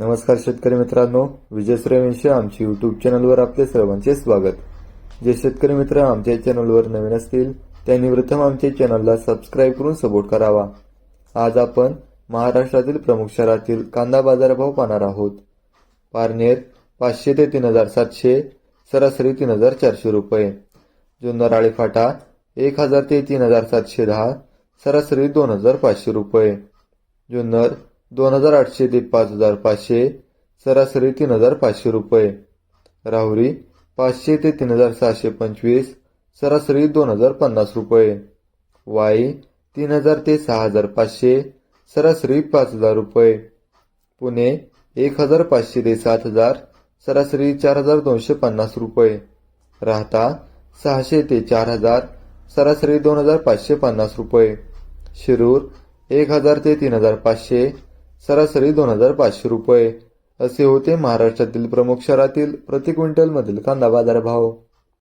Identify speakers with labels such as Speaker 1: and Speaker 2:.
Speaker 1: नमस्कार शेतकरी मित्रांनो विजय सूर्यवंशी आमच्या युट्यूब चॅनलवर आपले सर्वांचे स्वागत. जे शेतकरी मित्र आमच्या चॅनलवर नवीन असतील त्यांनी प्रथम आमच्या चॅनलला सबस्क्राईब करून सपोर्ट करावा. आज आपण महाराष्ट्रातील प्रमुख शहरातील कांदा बाजारभाव पाहणार आहोत. पारनेर पाचशे ते तीन हजार सातशे सरासरी तीन हजार चारशे रुपये. जुन्नर आळीफाटा एक हजार ते तीन हजार सातशे दहा सरासरी दोन हजार पाचशे रुपये. जुन्नर दोन हजार आठशे ते पाच हजार पाचशे सरासरी तीन हजार पाचशे रुपये. राहुरी पाचशे ते तीन हजार सहाशे पंचवीस सरासरी दोन हजार पन्नास रुपये. वाई तीन हजार ते सहा हजार पाचशे सरासरी पाच हजार रुपये. पुणे एक हजार पाचशे ते सात हजार सरासरी चार हजार दोनशे पन्नास रुपये. राहता सहाशे ते चार हजार सरासरी दोन हजार पाचशे पन्नास रुपये. शिरूर एक हजार ते तीन हजार पाचशे सरासरी दोन हजार पाचशे रुपये. असे होते महाराष्ट्रातील प्रमुख शहरातील प्रति क्विंटलमधील कांदा बाजार भाव